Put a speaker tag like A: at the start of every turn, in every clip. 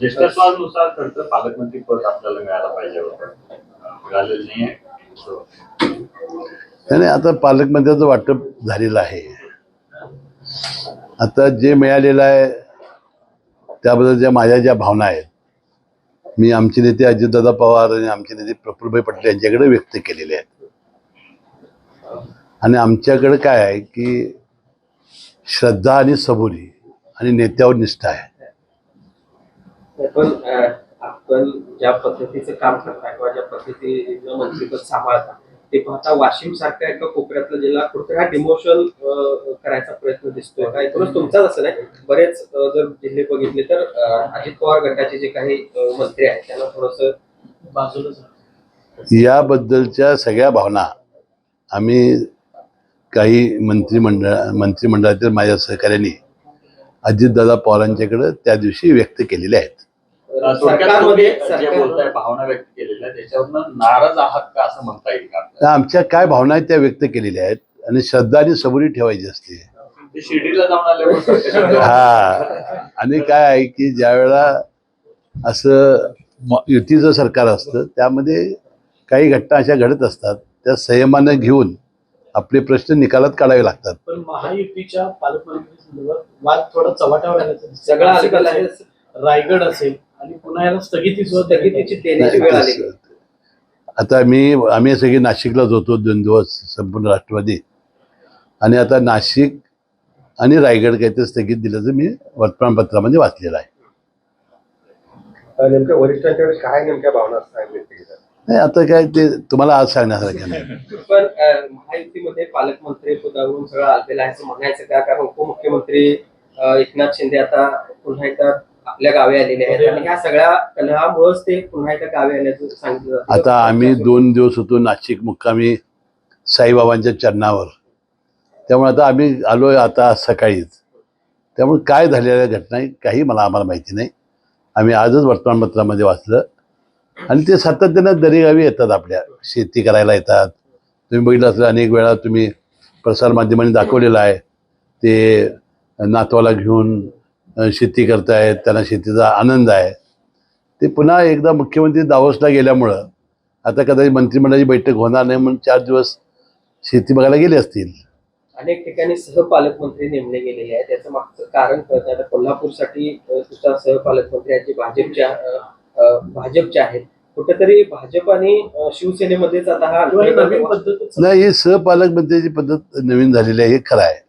A: ज्येष्ठत्वानुसार खरं पालकमंत्री पद आपल्याला मिळायला पाहिजे होतं. मिळालेलं नाहीये.
B: नाही, आता पालकमंत्र्याचं वाटप झालेलं आहे. आता जे मिळालेलं आहे त्याबद्दल ज्या माझ्या ज्या भावना आहेत मी आमचे नेते अजितदादा पवार आणि आमचे नेते प्रफुल्लभाई पटेल यांच्याकडे व्यक्त केलेले आहेत. आणि आमच्याकडे काय आहे की श्रद्धा आणि सबुरी आणि नेत्यावर निष्ठा आहे.
C: पण आपण ज्या पद्धतीचं काम करता किंवा ज्या पद्धतीनं मंत्रीपद सांभाळता ते पाहता वाशिम सारख्या एका कोपऱ्यातला जिल्हा कुठेतरी हा डिमोशन करायचा प्रयत्न दिसतोय. का एकूणच तुमचाच असं नाही. बरेच जर जिल्हे बघितले तर अजित पवार गटाचे जे काही मंत्री आहेत त्यांना थोडस बाजूला
B: याबद्दलच्या सगळ्या भावना आम्ही काही मंत्रिमंडळ मंत्रिमंडळातील माझ्या सहकाऱ्यांनी अजितदादा पवारांच्याकडे त्या दिवशी व्यक्त केलेल्या आहेत.
A: थोडक्यात
C: सरकारमध्ये
A: तुम्ही जे
C: सरकार
A: बोलताय भावना व्यक्त केलेल्या त्याच्यावरनं नाराज आहात का असं म्हणता येईल का
B: तर आमच्या काय भावना आहेत त्या व्यक्त केलेल्या आहेत आणि श्रद्धा आणि सबुरी ठेवायची असते
A: ते शिर्डीला जाऊन आल्यावर सरकार-
B: हा आणि काय आहे की ज्या वेळेला असं युतीचं सरकार असतं त्यामध्ये काही घटना अशा घडत असतात त्या संयमानं घेऊन आपले प्रश्न निकालात काढावे लागतात
D: पण महायुतीच्या पालकमंत्री संदर्भात वाद थोडा चव्हाट्यावर.
C: सगळं आलेलं आहे.
D: रायगड असेल आणि पुन्हा याला स्थगिती
C: स्थगितीची देण्याची वेळ आली.
B: आता मी आम्ही सगळे नाशिकलाच होतो दोन दिवस संपूर्ण राष्ट्रवादी. आणि आता नाशिक आणि रायगड काहीतरी स्थगित दिल्याचं मी वर्तमानपत्रामध्ये वाचलेलं आहे.
E: नेमक्या वरिष्ठांच्याकडे काय नेमक्या भावना असतात व्यक्त केल्या
B: नाही आता काय ते तुम्हाला आज सांगण्यासारखं नाही.
C: पण महायुतीमध्ये पालकमंत्री पदावरून सगळं आलेलं आहे असं म्हणायचं का? कारण उपमुख्यमंत्री एकनाथ शिंदे आता पुन्हा एकदा आपल्या गावी आलेले आहेत. आणि ह्या सगळ्या कलहामुळेच ते पुन्हा एकदा गावी आल्याचं सांगितलं. जातं
B: आता आम्ही दोन दिवस होतो नाशिक मुक्कामी साईबाबांच्या चरणावर. त्यामुळे आता आम्ही आलो आहे आता सकाळीच. त्यामुळे काय झालेल्या घटना आहे काही मला आम्हाला माहिती नाही. आम्ही आजच वर्तमानपत्रामध्ये वाचलं. आणि ते सातत्यानं दरेगावी येतात आपल्या. शेती करायला येतात. तुम्ही बघितलं असलं अनेक वेळा तुम्ही प्रसारमाध्यमांनी दाखवलेलं आहे. ते नातवाला घेऊन शेती करतायत त्यांना शेतीचा आनंद आहे. ते पुन्हा एकदा मुख्यमंत्री दावोसला गेल्यामुळं आता कदाचित मंत्रिमंडळाची बैठक होणार नाही म्हणून चार दिवस शेती बघायला गेले असतील.
C: अनेक ठिकाणी सहपालकमंत्री नेमले गेलेले आहेत. त्याचं मागचं कारण कळत. आता कोल्हापूरसाठी सुद्धा सहपालकमंत्री आहेत जे भाजपच्या अं, अं, भाजपचे आहेत. कुठेतरी भाजप आणि शिवसेनेमध्येच आता हा
B: नाही ही सहपालकमंत्र्याची पद्धत नवीन झालेली आहे. हे खरं आहे.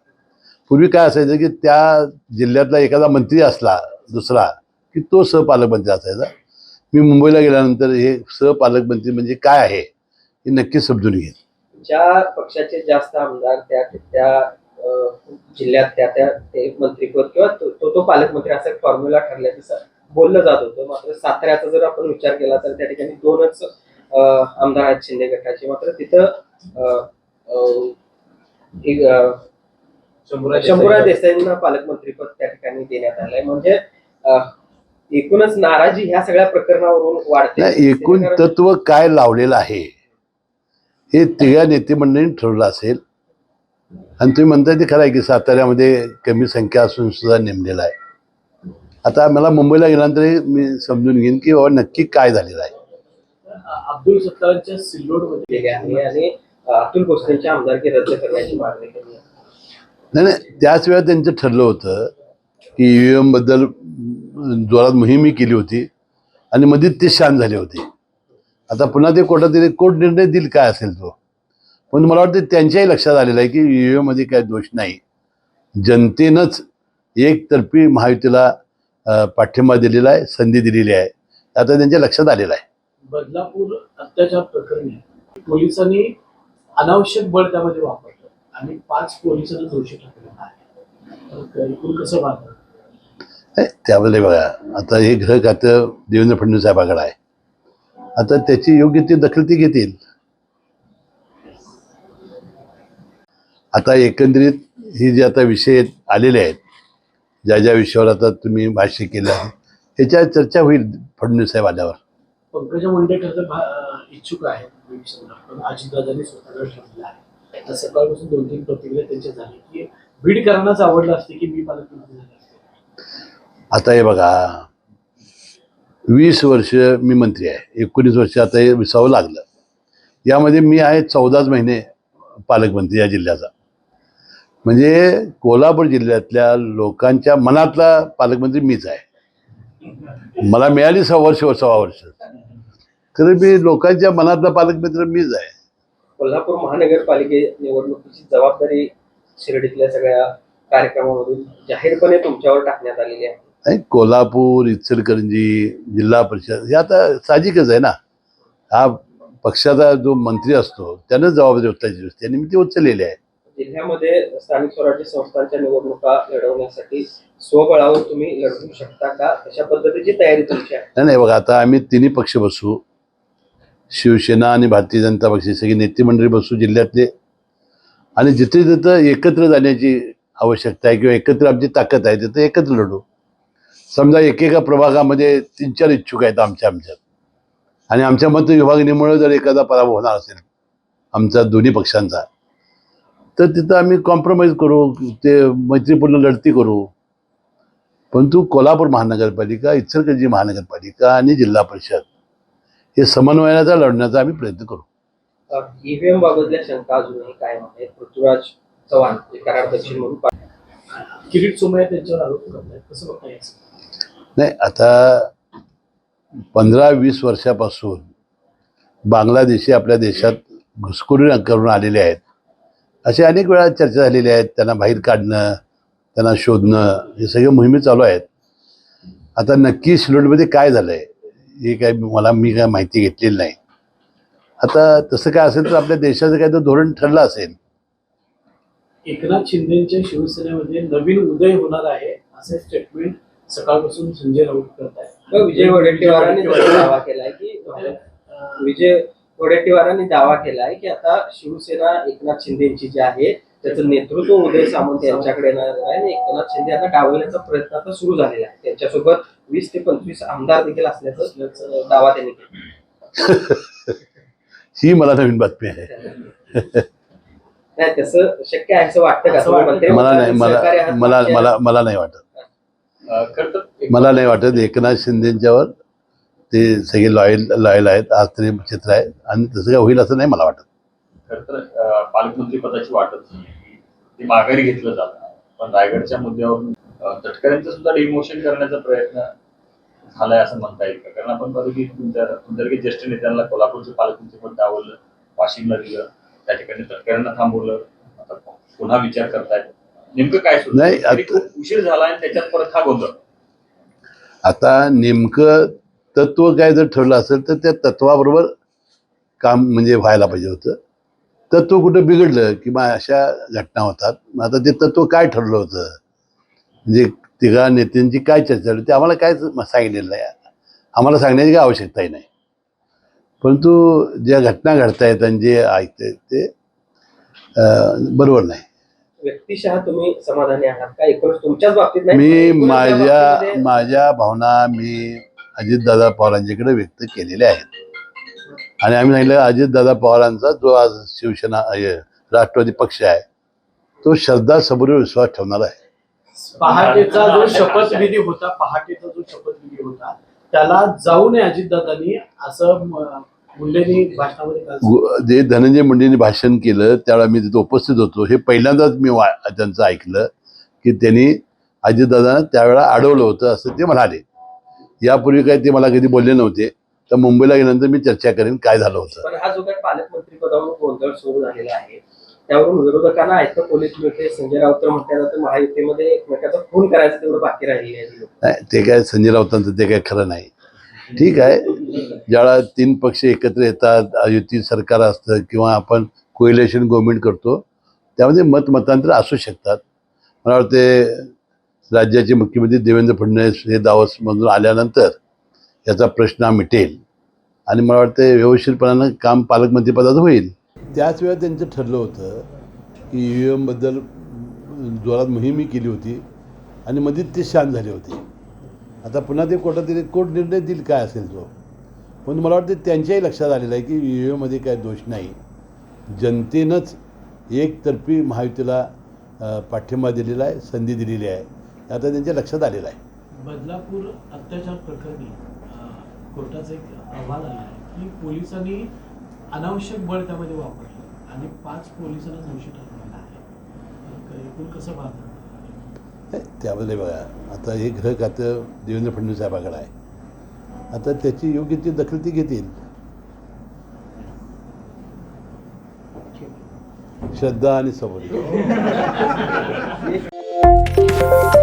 B: पूर्वी काय असायचं की त्या जिल्ह्यातला एखादा मंत्री असला दुसरा की तो सहपालकमंत्री असायचा. मी मुंबईला गेल्यानंतर हे सहपालकमंत्री म्हणजे काय आहे हे नक्की समजून घेईन.
C: ज्या पक्षाचे जास्त आमदार त्या त्या जिल्ह्यात त्या त्या ते मंत्रीपद किंवा तो तो- तो पालकमंत्री असा एक फॉर्म्युला ठरल्याचं बोललं जात होतं. मात्र साताऱ्याचा जर आपण विचार केला तर त्या ठिकाणी दोनच आमदार आहेत शिंदे गटाचे. मात्र तिथं एक, शंभूराज देसाईंना पालकमंत्रीपद त्या ठिकाणी देण्यात आलंय. म्हणजे एकूणच नाराजी ह्या सगळ्या प्रकरणावरून वाढते.
B: एकूण तत्व काय लावलेलं आहे हे तिघा नेतेमंडळींनी ठरवलं असेल. आणि तुम्ही म्हणताय ते खरं आहे की साताऱ्यामध्ये कमी संख्या असून सुद्धा नेमलेला आहे. आता मला मुंबईला गेल्यानंतर मी समजून घेईन की बाबा नक्की काय झालेलं आहे.
D: अब्दुल सत्तारांच्या सिल्लोडमध्ये
C: आणि अतुल भोसलेंची आमदारकी रद्द करण्याची मागणी केली आहे.
B: नाही नाही त्याच वेळा त्यांचं ठरलं होतं की ईव्हीएमबद्दल जोरात मोहीमही केली होती आणि मध्ये ते शांत झाले होते. आता पुन्हा ते कोर्टात दिले कोर्ट निर्णय देईल काय असेल तो. पण मला वाटतं त्यांच्याही लक्षात आलेलं आहे की यू मध्ये काय दोष नाही. जनतेनंच एकतर्फी महायुतीला पाठिंबा दिलेला आहे संधी दिलेली आहे. आता त्यांच्या लक्षात आलेलं आहे.
D: बदलापूर अत्याचार प्रकरणी पोलिसांनी अनावश्यक बळ त्यामध्ये वापरलं. आणि पाच पोलिसांना दोषी टाकलेला आहे. तर एकूण कसं पाहतं
B: नाही, त्यामध्ये बघा. आता हे गृह खातं देवेंद्र फडणवीस साहेबाकडे आहे. आता त्याची योग्य ती दखल ती घेतील. आता एकंदरीत ही जी आता विषय आलेले आहेत ज्या ज्या विषयावर आता तुम्ही भाष्य केलं आहे ह्याच्यावर चर्चा होईल फडणवीस साहेब आल्यावर.
D: पंकजा मुंडे इच्छुक आहे. आता सकाळपासून दोन तीन प्रतिक्रिया त्यांच्या झाली की बीडकरांनाच आवडलं असते की मी पालकमंत्री झाले असते?
B: आता हे बघा वीस वर्ष मी मंत्री आहे एकोणीस वर्ष आता हे विसावं लागलं. यामध्ये मी आहे चौदाच महिने पालकमंत्री या जिल्ह्याचा. म्हणजे कोल्हापूर जिल्ह्यातल्या लोकांच्या मनातला पालकमंत्री मीच आहे. मला मिळाली सहा वर्ष सव्वा वर्ष. तर मी लोकांच्या मनातला पालकमंत्री मीच आहे.
C: कोल्हापूर महानगरपालिके निवडणुकीची जबाबदारी शिर्डीतल्या सगळ्या कार्यक्रमामधून जाहीरपणे तुमच्यावर टाकण्यात आलेली आहे.
B: नाही कोल्हापूर इचलकरंजी जिल्हा परिषद हे आता साहजिकच आहे ना. हा पक्षाचा जो मंत्री असतो त्यानं जबाबदारी उचलायची असते आणि मी ती उचललेली आहे.
C: जिल्ह्यामध्ये स्थानिक स्वराज्य संस्थांच्या निवडणुका लढवण्यासाठी स्वबळावर तुम्ही लढवू शकता का? अशा पद्धतीची तयारी तुमची आहे.
B: नाही नाही बघा आता आम्ही तिन्ही पक्ष बसू. शिवसेना आणि भारतीय जनता पक्षाची सगळी नेते मंडळी बसू जिल्ह्यातले. आणि जिथे तिथं एकत्र जाण्याची आवश्यकता आहे किंवा एकत्र आमची ताकद आहे तिथं एकत्र लढू. समजा एकेका प्रभागामध्ये तीन चार इच्छुक आहेत आमच्या आमच्यात. आणि आमच्या मत विभागणीमुळे जर एखादा पराभव होणार असेल आमचा दोन्ही पक्षांचा तर तिथं आम्ही कॉम्प्रोमाइज करू ते मैत्रीपूर्ण लढती करू. परंतु कोल्हापूर महानगरपालिका इचलकरंजी महानगरपालिका आणि जिल्हा परिषद हे समन्वयाचा लढण्याचा आम्ही प्रयत्न करू.
C: ईव्हीएम बाबतल्या शंका अजूनही कायम आहेत. पृथ्वीराज चव्हाण जे कराड दक्षिण म्हणून
D: किरीट सोमय्या त्यांच्यावर आरोप करतायत. कसं बघता याचं?
B: नाही आता पंधरा वीस वर्षापासून बांगलादेशी आपल्या देशात घुसखोरी करून आलेले आहेत. असे अनेक वेळा चर्चा झालेल्या आहेत. त्यांना बाहेर काढणं त्यांना शोधणं हे सगळे मोहिमे चालू आहेत. आता नक्की शिलोडमध्ये काय झालं आहे हे काय मला मी काय माहिती घेतलेली नाही. आता तसं काय असेल तर आपल्या देशाचं काय तर धोरण ठरलं असेल.
D: एकनाथ शिंदेच्या शिवसेनेमध्ये नवीन उदय होणार आहे असे स्टेटमेंट सकाळपासून संजय राऊत करत आहे
C: विजय वडेट्टीवारांनी दावा केलाय की विजय वडेट्टीवारांनी दावा केलाय की आता शिवसेना एकनाथ शिंदेची जी आहे त्याचं नेतृत्व उदय सामंत यांच्याकडे येणार आहे. आणि एकनाथ शिंदे आता डावलण्याचा प्रयत्न आता सुरू झालेला आहे. त्यांच्यासोबत वीस ते पंचवीस आमदार देखील असल्याचा दावा त्यांनी केला.
B: ही मला नवीन बातमी आहे.
C: नाही तसं शक्य आहे असं वाटतं का?
D: असं
C: तुम्ही
D: वाटतं.
C: म्हणताय
B: मला नाही मला
C: आहात,
B: मला
C: मागच्या-
B: मला मला नाही वाटत. मला नाही वाटत. एकनाथ शिंदेच्यावर ते सगळे लॉयल लॉयल आहेत. आज तरी चित्र आहे. आणि तसं काय होईल असं नाही मला वाटत.
A: खरं तर पालकमंत्री पदाची वाटत नाही ती माघारी घेतलं जातं पण रायगडच्या मुद्द्यावरून तटकऱ्यांचं सुद्धा डिमोशन करण्याचा प्रयत्न झालाय असं म्हणता येईल का? कारण आपण बघू की तुमच्या तुमच्यासारखे ज्येष्ठ नेत्यांना कोल्हापूरचे पालकमंत्री पद डावललं वाशिमला दिलं त्या ठिकाणी तटकऱ्यांना थांबवलं. आता पुन्हा विचार करतायत. नेमकं काय सुरू
B: नाही,
A: उशीर झाला आणि त्याच्यात परत हा गोंधळ.
B: आता नेमकं तत्व काय जर ठरलं असेल तर त्या तत्वाबरोबर काम म्हणजे व्हायला पाहिजे होतं. तत्व कुठं बिघडलं किंवा अशा घटना होतात. मग आता ते तत्व काय ठरलं होतं? म्हणजे तिघा नेत्यांची काय चर्चा झाली? ते आम्हाला काय सांगितलेलं नाही. आम्हाला सांगण्याची काय आवश्यकताही नाही. परंतु ज्या घटना घडतायत आणि जे ऐकतायत ते बरोबर नाही.
C: व्यक्तिशः तुम्ही समाधानी आहात का? एकूणच तुमच्याच बाबतीत
B: मी माझ्या माझ्या भावना मी अजितदादा पवारांच्याकडे व्यक्त केलेल्या आहेत. आणि आम्ही सांगितलं अजितदादा पवारांचा जो आज शिवसेना राष्ट्रवादी पक्ष आहे तो श्रद्धा सबुरी विश्वास ठेवणार आहे.
D: पहाटेचा जो शपथविधी होता पहाटेचा जो शपथविधी होता त्याला जाऊ नये अजितदादांनी असं
B: जे धनंजय मुंडेंनी भाषण केलं त्यावेळेला मी तिथे उपस्थित होतो. हे पहिल्यांदाच मी त्यांचं ऐकलं की त्यांनी अजितदादांना त्यावेळेला अडवलं होतं असं ते म्हणाले. यापूर्वी काही ते मला कधी बोलले नव्हते. तर मुंबईला गेल्यानंतर मी चर्चा करेन काय झालं होतं.
C: पण हा जो काही पालकमंत्री पदावरून गोंधळ सुरू झालेला आहे त्यावरून विरोधकांना पोलीस मिळते संजय राऊत तर म्हणतात आता महायुतीमध्ये एकमेकाचा करायचं तेवढं बाकी राहिलेलं आहे.
B: नाही ते काय संजय राऊतांचं ते काय खरं नाही. ठीक आहे. ज्यावेळेला तीन पक्ष एकत्र येतात युती सरकार असतं किंवा आपण कोइलेशन गव्हर्नमेंट करतो त्यामध्ये मत मतांतर असू शकतात. मला वाटते राज्याचे मुख्यमंत्री देवेंद्र फडणवीस हे दावसमधून आल्यानंतर याचा प्रश्न मिटेल. आणि मला वाटतं व्यवस्थितपणानं काम पालकमंत्रीपदाचं होईल. त्याच वेळा त्यांचं ठरलं होतं की ई व्ही एमबद्दल जोरात मोहीमही केली होती आणि मध्येच ते शांत झाले होते. आता पुन्हा ते कोर्टात दिले कोर्ट निर्णय देईल काय असेल तो. पण मला वाटतं त्यांच्याही लक्षात आलेलं आहे की ई व्ही एममध्ये काय दोष नाही. जनतेनंच एकतर्फी महायुतीला पाठिंबा दिलेला आहे संधी दिलेली आहे. आता त्यांच्या लक्षात आलेलं आहे.
D: बदलापूर अत्याचार प्रकरणी कोर्टाचा एक अहवाल आला आहे की पोलिसांनी अनावश्यक बळ त्यामध्ये वापरलं आणि पाच पोलिसांना दोषी ठरवलेलं आहे. एकूण कसं पाहता
B: त्यामध्ये बघा आता हे गृह खातं देवेंद्र फडणवीस साहेबाकडे आहे. आता त्याची योग्य ती दखल ती घेतील. श्रद्धा आणि सबोरी